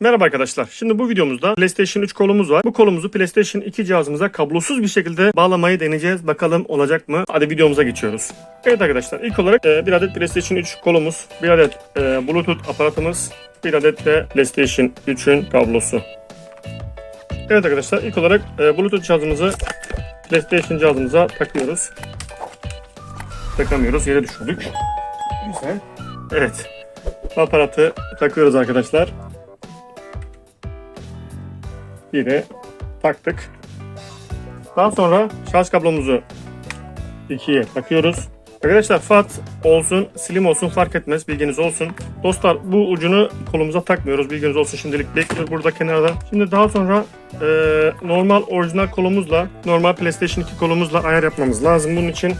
Merhaba arkadaşlar. Şimdi bu videomuzda PlayStation 3 kolumuz var. Bu kolumuzu PlayStation 2 cihazımıza kablosuz bir şekilde bağlamayı deneyeceğiz. Bakalım olacak mı? Hadi videomuza geçiyoruz. Evet arkadaşlar ilk olarak e, bir adet PlayStation 3 kolumuz, bir adet e, Bluetooth aparatımız, bir adet de PlayStation 3'ün kablosu. Evet arkadaşlar ilk olarak e, Bluetooth cihazımızı PlayStation cihazımıza takıyoruz. Takamıyoruz yere düşürdük. Güzel. Evet. Aparatı takıyoruz arkadaşlar. Yine taktık. Daha sonra şarj kablomuzu ikiye takıyoruz. Arkadaşlar fat olsun, slim olsun fark etmez bilginiz olsun. Dostlar bu ucunu kolumuza takmıyoruz bilginiz olsun şimdilik bekliyor burada kenarda. Şimdi daha sonra e, normal orijinal kolumuzla normal PlayStation 2 kolumuzla ayar yapmamız lazım. Bunun için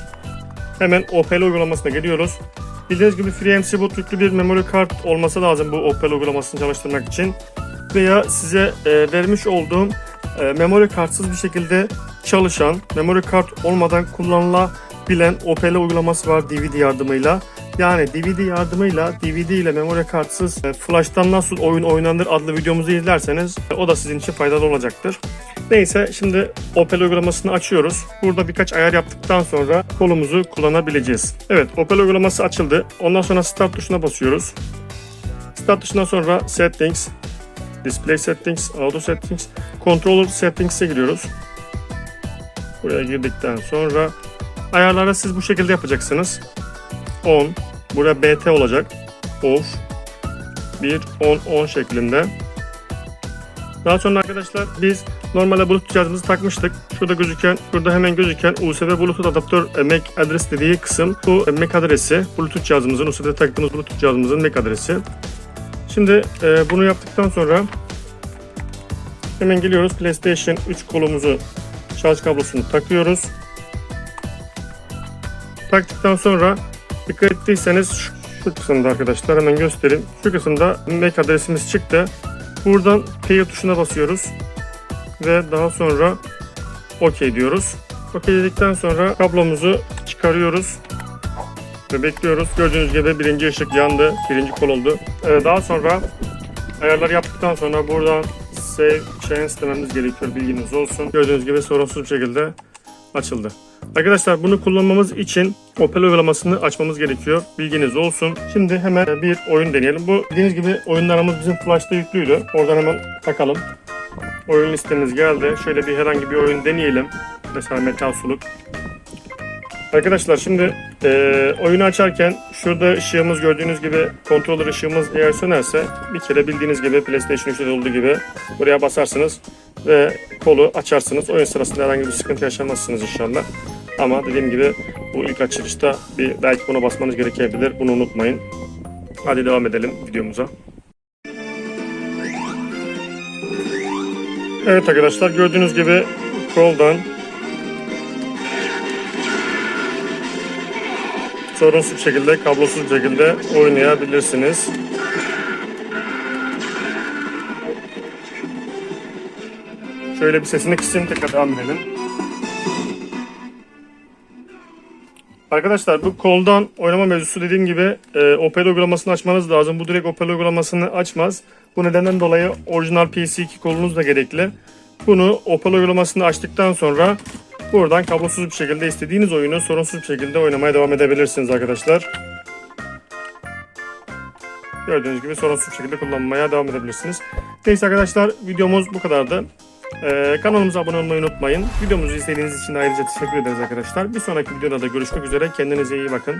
hemen Opel uygulamasına geliyoruz. Bildiğiniz gibi FreeMC boot bir memory kart olması lazım bu Opel uygulamasını çalıştırmak için. Veya size e, vermiş olduğum e, memory kartsız bir şekilde çalışan, memory kart olmadan kullanılabilen Opel uygulaması var DVD yardımıyla. Yani DVD yardımıyla DVD ile memory kartsız e, flash'tan nasıl oyun oynanır adlı videomuzu izlerseniz e, o da sizin için faydalı olacaktır. Neyse şimdi Opel uygulamasını açıyoruz. Burada birkaç ayar yaptıktan sonra kolumuzu kullanabileceğiz. Evet Opel uygulaması açıldı. Ondan sonra Start tuşuna basıyoruz. Start tuşundan sonra Settings, Display Settings, Auto Settings, Controller Settings'e giriyoruz. Buraya girdikten sonra ayarları siz bu şekilde yapacaksınız. On, buraya BT olacak. Off, 1, 10, 10 şeklinde. Daha sonra arkadaşlar biz normalde Bluetooth cihazımızı takmıştık. Şurada gözüken, şurada hemen gözüken USB Bluetooth adaptör e, MAC adres dediği kısım bu e, MAC adresi. Bluetooth cihazımızın, USB'de taktığımız Bluetooth cihazımızın MAC adresi. Şimdi e, bunu yaptıktan sonra hemen geliyoruz PlayStation 3 kolumuzu şarj kablosunu takıyoruz. Taktıktan sonra dikkat ettiyseniz şu, şu kısımda arkadaşlar hemen göstereyim. Şu kısımda MAC adresimiz çıktı. Buradan Pair tuşuna basıyoruz ve daha sonra OK diyoruz. OK dedikten sonra kablomuzu çıkarıyoruz ve bekliyoruz. Gördüğünüz gibi birinci ışık yandı. Birinci kol. Ee, daha sonra ayarları yaptıktan sonra buradan save change dememiz gerekiyor. Bilginiz olsun. Gördüğünüz gibi sorunsuz bir şekilde açıldı. Arkadaşlar bunu kullanmamız için Opel uygulamasını açmamız gerekiyor. Bilginiz olsun. Şimdi hemen bir oyun deneyelim. Bu bildiğiniz gibi oyunlarımız bizim Flash'ta yüklüydü. Oradan hemen takalım. Oyun listemiz geldi. Şöyle bir herhangi bir oyun deneyelim. Mesela Metal Slug. Arkadaşlar şimdi e, oyunu açarken şurada ışığımız gördüğünüz gibi kontroller ışığımız eğer sönerse bir kere bildiğiniz gibi PlayStation 3'te olduğu gibi buraya basarsınız ve kolu açarsınız. Oyun sırasında herhangi bir sıkıntı yaşamazsınız inşallah. Ama dediğim gibi bu ilk açılışta bir belki buna basmanız gerekebilir. Bunu unutmayın. Hadi devam edelim videomuza. Evet arkadaşlar gördüğünüz gibi koldan sorunsuz şekilde, kablosuz şekilde oynayabilirsiniz. Şöyle bir sesini kısayım tekrar devam edelim. Arkadaşlar bu koldan oynama mevzusu dediğim gibi e, Opel uygulamasını açmanız lazım. Bu direkt Opel uygulamasını açmaz. Bu nedenden dolayı orijinal PC2 kolunuz da gerekli. Bunu Opel uygulamasını açtıktan sonra buradan kablosuz bir şekilde istediğiniz oyunu sorunsuz bir şekilde oynamaya devam edebilirsiniz arkadaşlar. Gördüğünüz gibi sorunsuz bir şekilde kullanmaya devam edebilirsiniz. Neyse arkadaşlar videomuz bu kadardı. Ee, kanalımıza abone olmayı unutmayın. Videomuzu izlediğiniz için ayrıca teşekkür ederiz arkadaşlar. Bir sonraki videoda da görüşmek üzere. Kendinize iyi bakın.